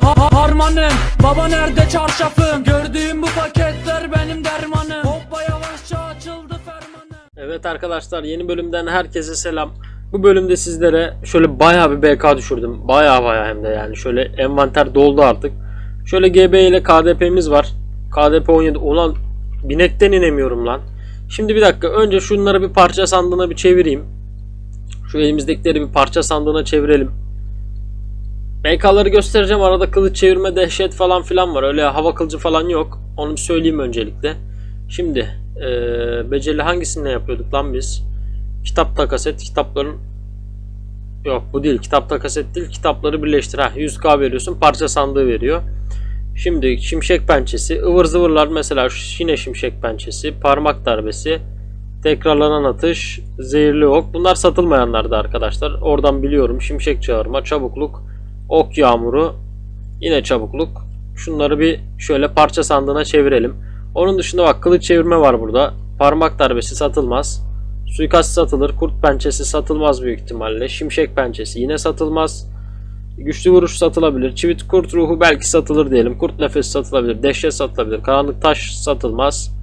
Ha ha harmanım Baba nerede çarşafım Gördüğüm bu paketler benim dermanım Hoppa yavaşça açıldı fermanım Evet arkadaşlar yeni bölümden herkese selam. Bu bölümde sizlere şöyle bayağı bir BK düşürdüm. Bayağı bayağı hem de yani. Şöyle envanter doldu artık. Şöyle GB ile KDP'miz var. KDP 17. Ulan binekten inemiyorum lan. Şimdi bir dakika önce şunları bir parça sandığına bir çevireyim. Şu elimizdekileri bir parça sandığına çevirelim. BK'ları göstereceğim. Arada kılıç çevirme dehşet falan filan var. Öyle hava kılıcı falan yok. Onu söyleyeyim öncelikle. Şimdi eee beceri hangisini yapıyorduk lan biz? Kitap takaset kitapların Yok bu değil. Kitap takaset değil. Kitapları birleştir. Ha 100k veriyorsun. Parça sandığı veriyor. Şimdi şimşek pençesi. ıvır zıvırlar mesela yine şimşek pençesi. Parmak darbesi. Tekrarlanan atış. Zehirli ok. Bunlar satılmayanlardı arkadaşlar. Oradan biliyorum. Şimşek çağırma. Çabukluk. Ok yağmuru. Yine çabukluk. Şunları bir şöyle parça sandığına çevirelim. Onun dışında bak kılıç çevirme var burada. Parmak darbesi satılmaz. Suikast satılır. Kurt pençesi satılmaz büyük ihtimalle. Şimşek pençesi yine satılmaz. Güçlü vuruş satılabilir. Çivit kurt ruhu belki satılır diyelim. Kurt nefesi satılabilir. Dehşet satılabilir. Karanlık taş satılmaz.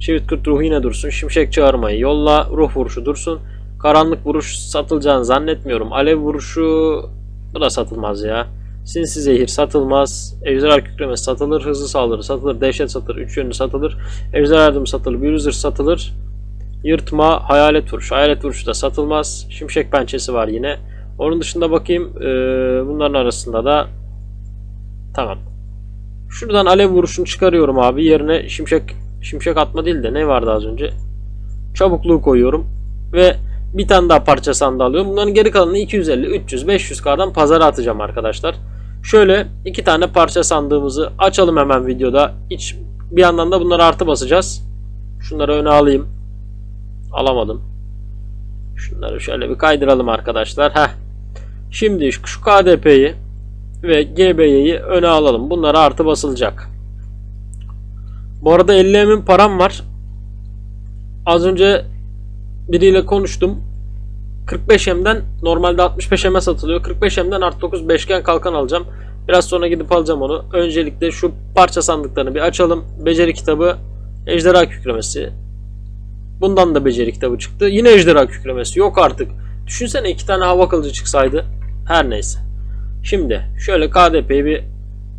Çivit kurt ruhu yine dursun. Şimşek çağırmayı yolla. Ruh vuruşu dursun. Karanlık vuruş satılacağını zannetmiyorum. Alev vuruşu bu da satılmaz ya. Sinsi zehir satılmaz. Ejderha kükremesi satılır. Hızlı saldırı satılır. Dehşet satılır. Üç yönlü satılır. Ejderha yardım satılır. Zırh satılır. Yırtma, hayalet vuruş. Hayalet vuruşu da satılmaz. Şimşek pençesi var yine. Onun dışında bakayım. eee, bunların arasında da tamam. Şuradan alev vuruşunu çıkarıyorum abi. Yerine şimşek şimşek atma değil de ne vardı az önce? Çabukluğu koyuyorum. Ve bir tane daha parça sandığı alıyorum. Bunların geri kalanını 250, 300, 500K'dan pazara atacağım arkadaşlar. Şöyle iki tane parça sandığımızı açalım hemen videoda. Hiç bir yandan da bunları artı basacağız. Şunları öne alayım. Alamadım. Şunları şöyle bir kaydıralım arkadaşlar. Heh. Şimdi şu KDP'yi ve GB'yi öne alalım. Bunlara artı basılacak. Bu arada 50 emin param var. Az önce biriyle konuştum. 45M'den normalde 65M'e satılıyor. 45M'den artı 9 beşgen kalkan alacağım. Biraz sonra gidip alacağım onu. Öncelikle şu parça sandıklarını bir açalım. Beceri kitabı, ejderha kükremesi. Bundan da beceri kitabı çıktı. Yine ejderha kükremesi. Yok artık. Düşünsene iki tane hava kılıcı çıksaydı. Her neyse. Şimdi şöyle KDP'yi bir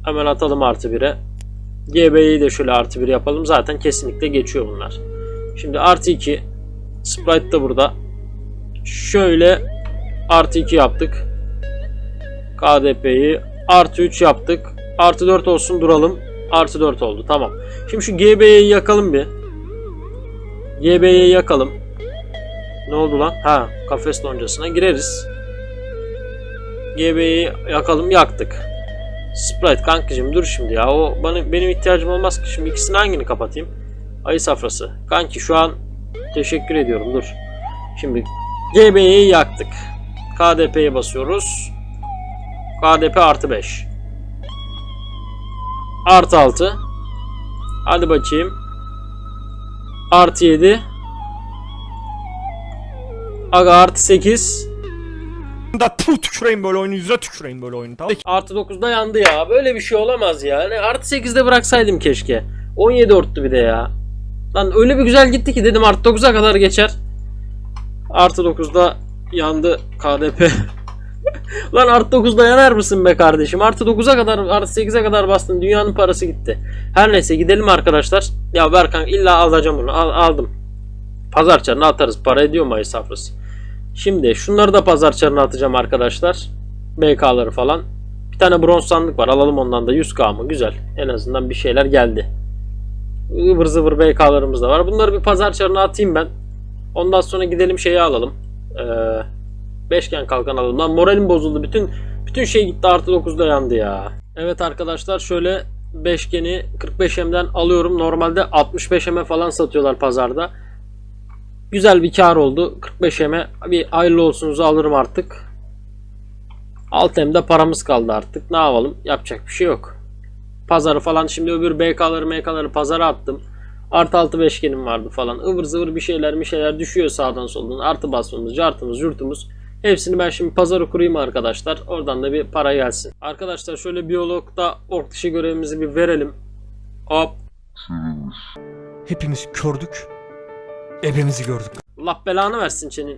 hemen atalım artı 1'e. GB'yi de şöyle artı 1 yapalım. Zaten kesinlikle geçiyor bunlar. Şimdi artı 2. Sprite de burada. Şöyle artı 2 yaptık. KDP'yi artı 3 yaptık. Artı 4 olsun duralım. Artı 4 oldu. Tamam. Şimdi şu GB'yi yakalım bir. GB'yi yakalım. Ne oldu lan? Ha, kafes loncasına gireriz. GB'yi yakalım, yaktık. Sprite kankacım dur şimdi ya. O bana benim ihtiyacım olmaz ki. Şimdi ikisini hangini kapatayım? Ayı safrası. Kanki şu an teşekkür ediyorum. Dur. Şimdi GB'yi yaktık. KDP'ye basıyoruz. KDP artı 5. Artı 6. Hadi bakayım. Artı 7. Aga artı 8. da tu tüküreyim böyle oyunu yüzüne tüküreyim böyle oyunu tamam Artı 9'da yandı ya. Böyle bir şey olamaz ya. Yani artı 8'de bıraksaydım keşke. 17 orttu bir de ya. Lan öyle bir güzel gitti ki dedim artı 9'a kadar geçer. Artı 9'da yandı KDP. Lan artı 9'da yanar mısın be kardeşim? Artı 9'a kadar artı 8'e kadar bastın. Dünyanın parası gitti. Her neyse gidelim arkadaşlar. Ya Berkan illa alacağım bunu. Al, aldım. Pazar çarına atarız. Para ediyor mu ayı safrası? Şimdi şunları da pazar çarına atacağım arkadaşlar. BK'ları falan. Bir tane bronz sandık var. Alalım ondan da 100k mı? Güzel. En azından bir şeyler geldi. Ivır zıvır BK'larımız da var. Bunları bir pazar çarına atayım ben. Ondan sonra gidelim şeyi alalım. Ee, beşgen kalkan alalım. Lan moralim bozuldu. Bütün bütün şey gitti artı 9'da yandı ya. Evet arkadaşlar şöyle beşgeni 45M'den alıyorum. Normalde 65M'e falan satıyorlar pazarda. Güzel bir kar oldu. 45M'e bir hayırlı olsunuzu alırım artık. Alt M'de paramız kaldı artık. Ne yapalım? Yapacak bir şey yok. Pazarı falan şimdi öbür BK'ları MK'ları pazara attım. Artı altı beşgenim vardı falan. ıvır zıvır bir şeyler bir şeyler düşüyor sağdan soldan. Artı basmamız, cartımız, yurtumuz. Hepsini ben şimdi pazarı kurayım arkadaşlar. Oradan da bir para gelsin. Arkadaşlar şöyle biyologda ork dışı görevimizi bir verelim. Hop. Hepimiz kördük. Ebemizi gördük. Allah belanı versin senin.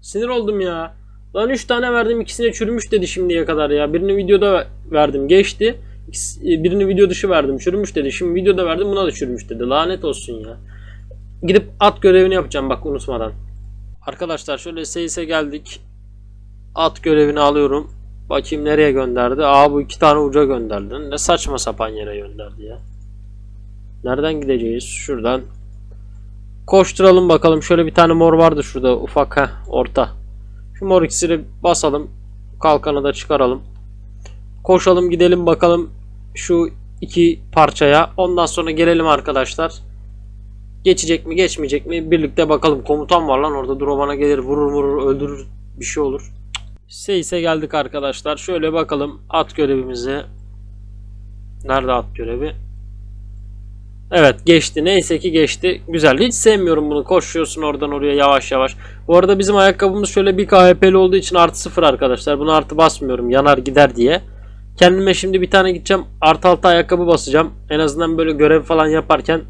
Sinir oldum ya. Lan 3 tane verdim ikisine çürümüş dedi şimdiye kadar ya. Birini videoda ver- verdim geçti. İkisi- Birini video dışı verdim çürümüş dedi. Şimdi videoda verdim buna da çürümüş dedi. Lanet olsun ya. Gidip at görevini yapacağım bak unutmadan. Arkadaşlar şöyle Seyis'e geldik. At görevini alıyorum. Bakayım nereye gönderdi. Aa bu iki tane uca gönderdi. Ne saçma sapan yere gönderdi ya. Nereden gideceğiz? Şuradan. Koşturalım bakalım. Şöyle bir tane mor vardı şurada ufak ha orta. Şu mor iksiri basalım. Kalkanı da çıkaralım. Koşalım gidelim bakalım şu iki parçaya. Ondan sonra gelelim arkadaşlar. Geçecek mi geçmeyecek mi birlikte bakalım. Komutan var lan orada dur o bana gelir vurur vurur öldürür bir şey olur. Seyse geldik arkadaşlar. Şöyle bakalım at görevimize. Nerede at görevi? Evet geçti. Neyse ki geçti. Güzel. Hiç sevmiyorum bunu. Koşuyorsun oradan oraya yavaş yavaş. Bu arada bizim ayakkabımız şöyle bir KHP'li olduğu için artı sıfır arkadaşlar. Buna artı basmıyorum. Yanar gider diye. Kendime şimdi bir tane gideceğim. Artı altı ayakkabı basacağım. En azından böyle görev falan yaparken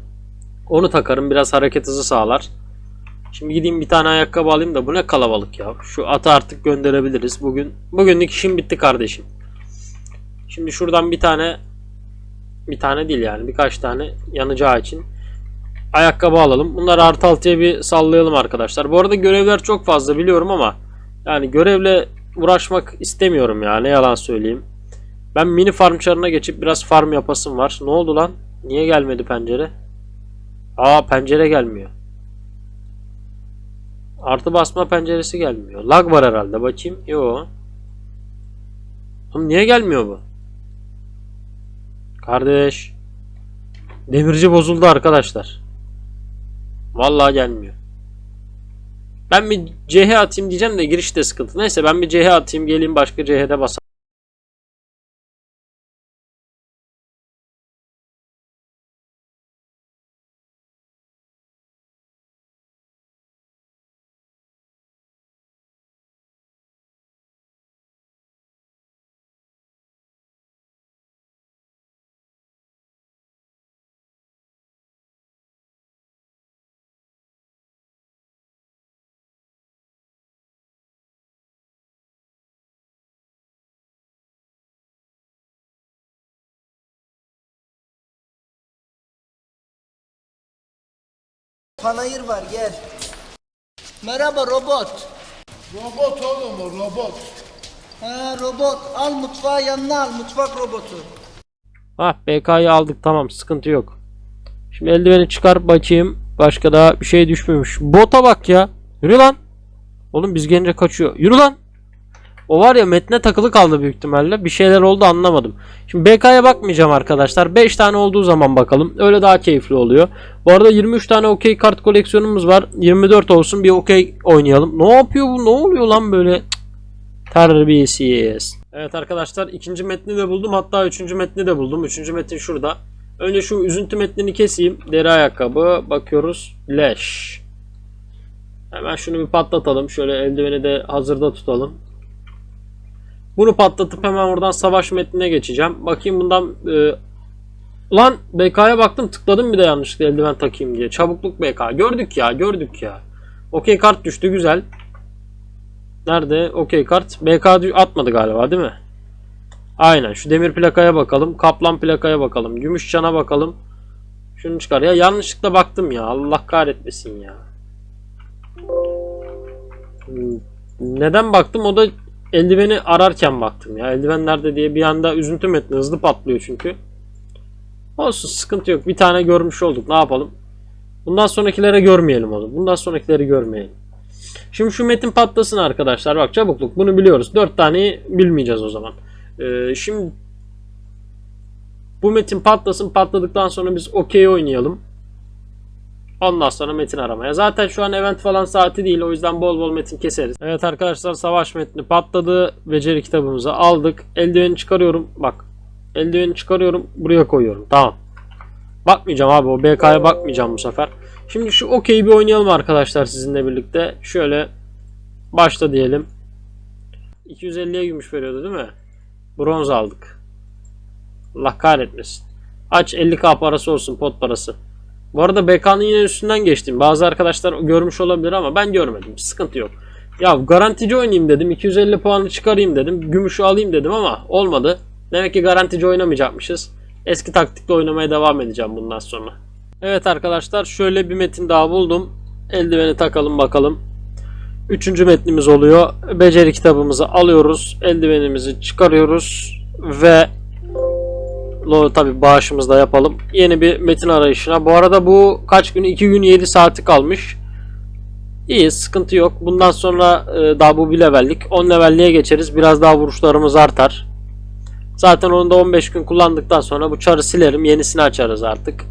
onu takarım. Biraz hareket hızı sağlar. Şimdi gideyim bir tane ayakkabı alayım da bu ne kalabalık ya. Şu atı artık gönderebiliriz. Bugün bugünlük işim bitti kardeşim. Şimdi şuradan bir tane bir tane değil yani birkaç tane yanacağı için ayakkabı alalım. Bunları artı altıya bir sallayalım arkadaşlar. Bu arada görevler çok fazla biliyorum ama yani görevle uğraşmak istemiyorum ya ne yalan söyleyeyim. Ben mini farm çarına geçip biraz farm yapasım var. Ne oldu lan? Niye gelmedi pencere? Aa pencere gelmiyor. Artı basma penceresi gelmiyor. Lag var herhalde bakayım. Yo. Oğlum niye gelmiyor bu? Kardeş. Demirci bozuldu arkadaşlar. Vallahi gelmiyor. Ben bir CH atayım diyeceğim de girişte sıkıntı. Neyse ben bir CH atayım geleyim başka CH'de basalım. Panayır var gel. Merhaba robot. Robot oğlum o robot. Ha robot al mutfağı yanına al mutfak robotu. Ah BK'yı aldık tamam sıkıntı yok. Şimdi eldiveni çıkar bakayım. Başka daha bir şey düşmemiş. Bota bak ya. Yürü lan. Oğlum biz gelince kaçıyor. Yürü lan. O var ya metne takılı kaldı büyük ihtimalle. Bir şeyler oldu anlamadım. Şimdi BK'ya bakmayacağım arkadaşlar. 5 tane olduğu zaman bakalım. Öyle daha keyifli oluyor. Bu arada 23 tane okey kart koleksiyonumuz var. 24 olsun bir okey oynayalım. Ne yapıyor bu? Ne oluyor lan böyle? Terbiyesiz. Evet arkadaşlar ikinci metni de buldum. Hatta üçüncü metni de buldum. Üçüncü metin şurada. Önce şu üzüntü metnini keseyim. Deri ayakkabı. Bakıyoruz. Leş. Hemen şunu bir patlatalım. Şöyle eldiveni de hazırda tutalım. Bunu patlatıp hemen oradan savaş metnine geçeceğim. Bakayım bundan... E... Lan BK'ya baktım tıkladım bir de yanlışlıkla eldiven takayım diye. Çabukluk BK. Gördük ya gördük ya. Okey kart düştü güzel. Nerede? Okey kart. BK atmadı galiba değil mi? Aynen. Şu demir plakaya bakalım. Kaplan plakaya bakalım. Gümüş çana bakalım. Şunu çıkar. Ya yanlışlıkla baktım ya. Allah kahretmesin ya. Hmm, Neden baktım? O da eldiveni ararken baktım ya. Eldiven nerede diye bir anda üzüntü metni hızlı patlıyor çünkü. Olsun sıkıntı yok. Bir tane görmüş olduk. Ne yapalım? Bundan sonrakilere görmeyelim onu. Bundan sonrakileri görmeyelim. Şimdi şu metin patlasın arkadaşlar. Bak çabukluk bunu biliyoruz. 4 taneyi bilmeyeceğiz o zaman. Ee, şimdi bu metin patlasın. Patladıktan sonra biz okey oynayalım. Ondan sonra metin aramaya. Zaten şu an event falan saati değil. O yüzden bol bol metin keseriz. Evet arkadaşlar savaş metni patladı. Beceri kitabımızı aldık. Eldiveni çıkarıyorum. Bak. Eldiveni çıkarıyorum. Buraya koyuyorum. Tamam. Bakmayacağım abi. O BK'ya bakmayacağım bu sefer. Şimdi şu okey bir oynayalım arkadaşlar sizinle birlikte. Şöyle Başla diyelim. 250'ye gümüş veriyordu değil mi? Bronz aldık. Allah kahretmesin. Aç 50k parası olsun pot parası. Bu arada BK'nın yine üstünden geçtim. Bazı arkadaşlar görmüş olabilir ama ben görmedim. Sıkıntı yok. Ya garantici oynayayım dedim. 250 puanı çıkarayım dedim. Gümüşü alayım dedim ama olmadı. Demek ki garantici oynamayacakmışız. Eski taktikle oynamaya devam edeceğim bundan sonra. Evet arkadaşlar şöyle bir metin daha buldum. Eldiveni takalım bakalım. Üçüncü metnimiz oluyor. Beceri kitabımızı alıyoruz. Eldivenimizi çıkarıyoruz. Ve Lo tabi bağışımızı da yapalım. Yeni bir metin arayışına. Bu arada bu kaç gün? 2 gün 7 saati kalmış. İyi sıkıntı yok. Bundan sonra e, daha bu bir levellik. 10 levelliğe geçeriz. Biraz daha vuruşlarımız artar. Zaten onu da 15 gün kullandıktan sonra bu çarı silerim. Yenisini açarız artık.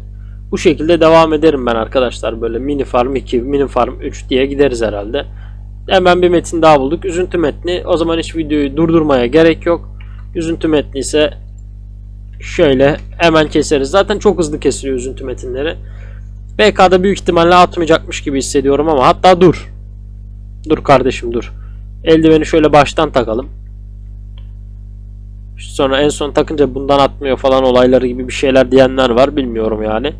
Bu şekilde devam ederim ben arkadaşlar. Böyle mini farm 2, mini farm 3 diye gideriz herhalde. Hemen bir metin daha bulduk. Üzüntü metni. O zaman hiç videoyu durdurmaya gerek yok. Üzüntü metni ise şöyle hemen keseriz. Zaten çok hızlı kesiliyor üzüntü metinleri. BK'da büyük ihtimalle atmayacakmış gibi hissediyorum ama hatta dur. Dur kardeşim dur. Eldiveni şöyle baştan takalım. Sonra en son takınca bundan atmıyor falan olayları gibi bir şeyler diyenler var. Bilmiyorum yani.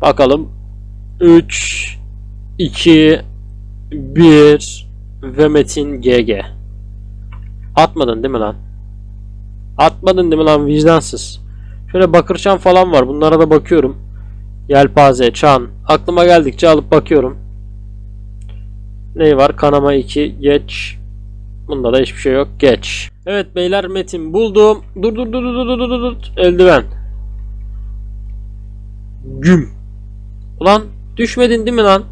Bakalım. 3 2 1 ve Metin GG. Atmadın değil mi lan? Atmadın değil mi lan vicdansız? Şöyle bakırçan falan var. Bunlara da bakıyorum. Yelpaze, çan. Aklıma geldikçe alıp bakıyorum. Ne var? Kanama 2. Geç. Bunda da hiçbir şey yok. Geç. Evet beyler metin buldum. Dur dur dur dur dur dur dur. Eldiven. Güm. Ulan düşmedin değil mi lan?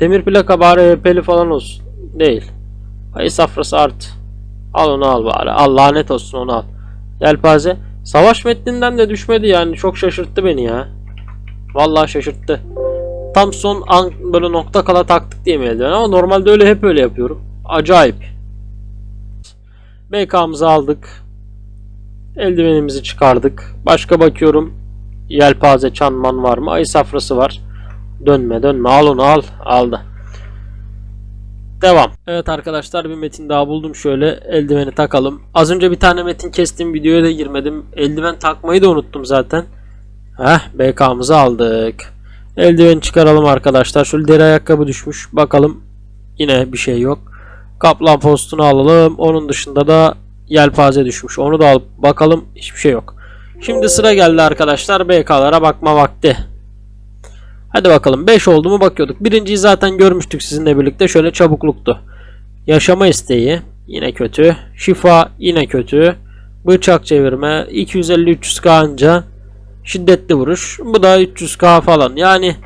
Demir plaka bari EP'li falan olsun. Değil. Ayı safrası art. Al onu al bari. al lanet olsun onu al. Yelpaze. Savaş metninden de düşmedi yani. Çok şaşırttı beni ya. Vallahi şaşırttı. Tam son an böyle nokta kala taktık diye mi eldiven ama normalde öyle hep öyle yapıyorum. Acayip. BK'mızı aldık. Eldivenimizi çıkardık. Başka bakıyorum. Yelpaze çanman var mı? Ayı safrası var. Dönme dönme al onu al. Aldı. Devam. Evet arkadaşlar bir metin daha buldum şöyle. Eldiveni takalım. Az önce bir tane metin kestim. Videoya da girmedim. Eldiven takmayı da unuttum zaten. Heh BK'mızı aldık. Eldiveni çıkaralım arkadaşlar. Şöyle deri ayakkabı düşmüş. Bakalım. Yine bir şey yok. Kaplan postunu alalım. Onun dışında da yelpaze düşmüş. Onu da alıp bakalım. Hiçbir şey yok. Şimdi sıra geldi arkadaşlar. BK'lara bakma vakti. Hadi bakalım 5 oldu mu bakıyorduk. Birinciyi zaten görmüştük sizinle birlikte. Şöyle çabukluktu. Yaşama isteği yine kötü. Şifa yine kötü. Bıçak çevirme 250-300k anca. Şiddetli vuruş. Bu da 300k falan. Yani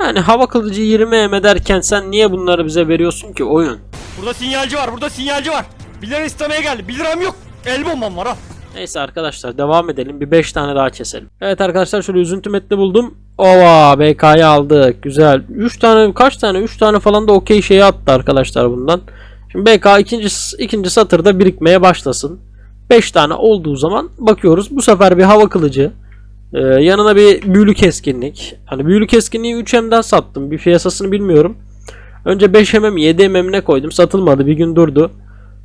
yani hava kılıcı 20 em ederken sen niye bunları bize veriyorsun ki oyun? Burada sinyalci var burada sinyalci var. 1 lira istemeye geldi 1 liram yok. El bombam var ha. Neyse arkadaşlar devam edelim. Bir 5 tane daha keselim. Evet arkadaşlar şöyle üzüntü metni buldum. Ova BK'yı aldık. Güzel. 3 tane kaç tane? 3 tane falan da okey şeyi attı arkadaşlar bundan. Şimdi BK ikinci, ikinci satırda birikmeye başlasın. 5 tane olduğu zaman bakıyoruz. Bu sefer bir hava kılıcı. Ee, yanına bir büyülü keskinlik. Hani büyülü keskinliği 3M'den sattım. Bir piyasasını bilmiyorum. Önce 5 mm 7 mm'ine koydum. Satılmadı. Bir gün durdu.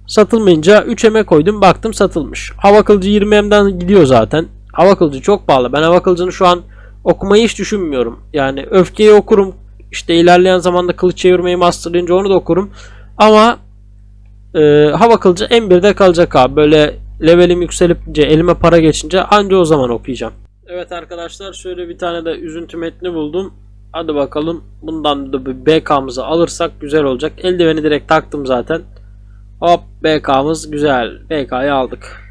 Satılmayınca 3M'e koydum baktım satılmış. Hava kılıcı 20M'den gidiyor zaten. Hava kılıcı çok pahalı. Ben hava kılıcını şu an okumayı hiç düşünmüyorum. Yani öfkeyi okurum. İşte ilerleyen zamanda kılıç çevirmeyi masterlayınca onu da okurum. Ama e, hava kılıcı M1'de kalacak abi. Böyle levelim yükselince elime para geçince anca o zaman okuyacağım. Evet arkadaşlar şöyle bir tane de üzüntü metni buldum. Hadi bakalım bundan da bir BK'mızı alırsak güzel olacak. Eldiveni direkt taktım zaten. Hop BK'mız güzel. BK'yı aldık.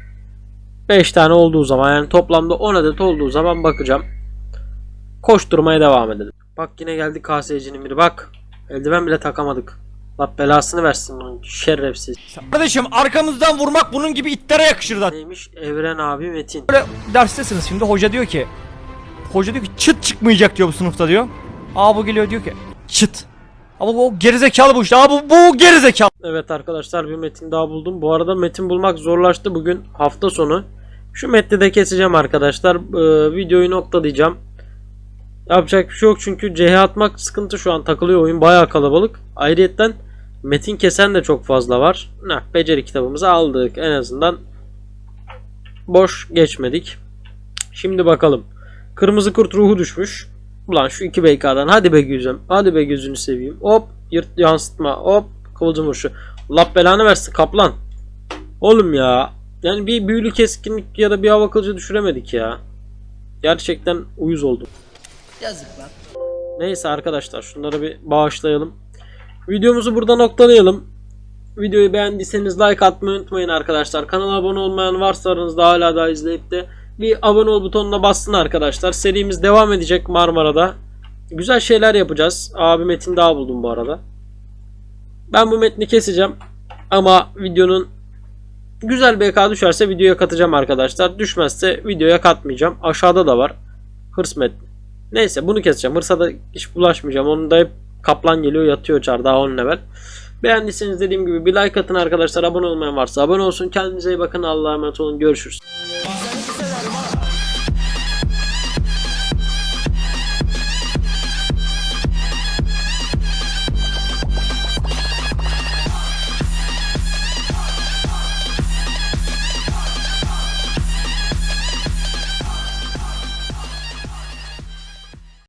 5 tane olduğu zaman yani toplamda 10 adet olduğu zaman bakacağım. Koşturmaya devam edelim. Bak yine geldi KSC'nin biri bak. Eldiven bile takamadık. Allah belasını versin bunun şerefsiz. Kardeşim arkamızdan vurmak bunun gibi itlere yakışır da. Neymiş? Evren abi Metin. Böyle derstesiniz şimdi hoca diyor ki Hoca diyor ki çıt çıkmayacak diyor bu sınıfta diyor. Aa bu geliyor diyor ki çıt. Ama bu gerizekalı bu işte. Aa bu, bu gerizekalı. Evet arkadaşlar bir metin daha buldum. Bu arada metin bulmak zorlaştı bugün hafta sonu. Şu metni de keseceğim arkadaşlar. Ee, videoyu noktalayacağım. Yapacak bir şey yok çünkü CH atmak sıkıntı şu an takılıyor oyun bayağı kalabalık. Ayrıyetten metin kesen de çok fazla var. Nah, beceri kitabımızı aldık en azından boş geçmedik. Şimdi bakalım. Kırmızı kurt ruhu düşmüş. Ulan şu 2 BK'dan hadi be gözüm. Hadi be gözünü seveyim. Hop yırt yansıtma. Hop kıvılcım vuruşu. Allah belanı versin kaplan. Oğlum ya. Yani bir büyülü keskinlik ya da bir hava kılıcı düşüremedik ya. Gerçekten uyuz oldum. Yazık lan. Neyse arkadaşlar şunları bir bağışlayalım. Videomuzu burada noktalayalım. Videoyu beğendiyseniz like atmayı unutmayın arkadaşlar. Kanala abone olmayan varsa aranızda hala da izleyip de bir abone ol butonuna bassın arkadaşlar. Serimiz devam edecek Marmara'da. Güzel şeyler yapacağız. Abi metin daha buldum bu arada. Ben bu metni keseceğim. Ama videonun güzel BK düşerse videoya katacağım arkadaşlar. Düşmezse videoya katmayacağım. Aşağıda da var. Hırs metni. Neyse bunu keseceğim. Hırsa da hiç bulaşmayacağım. Onun da hep kaplan geliyor yatıyor çar daha 10 level. Beğendiyseniz dediğim gibi bir like atın arkadaşlar. Abone olmayan varsa abone olsun. Kendinize iyi bakın. Allah'a emanet olun. Görüşürüz.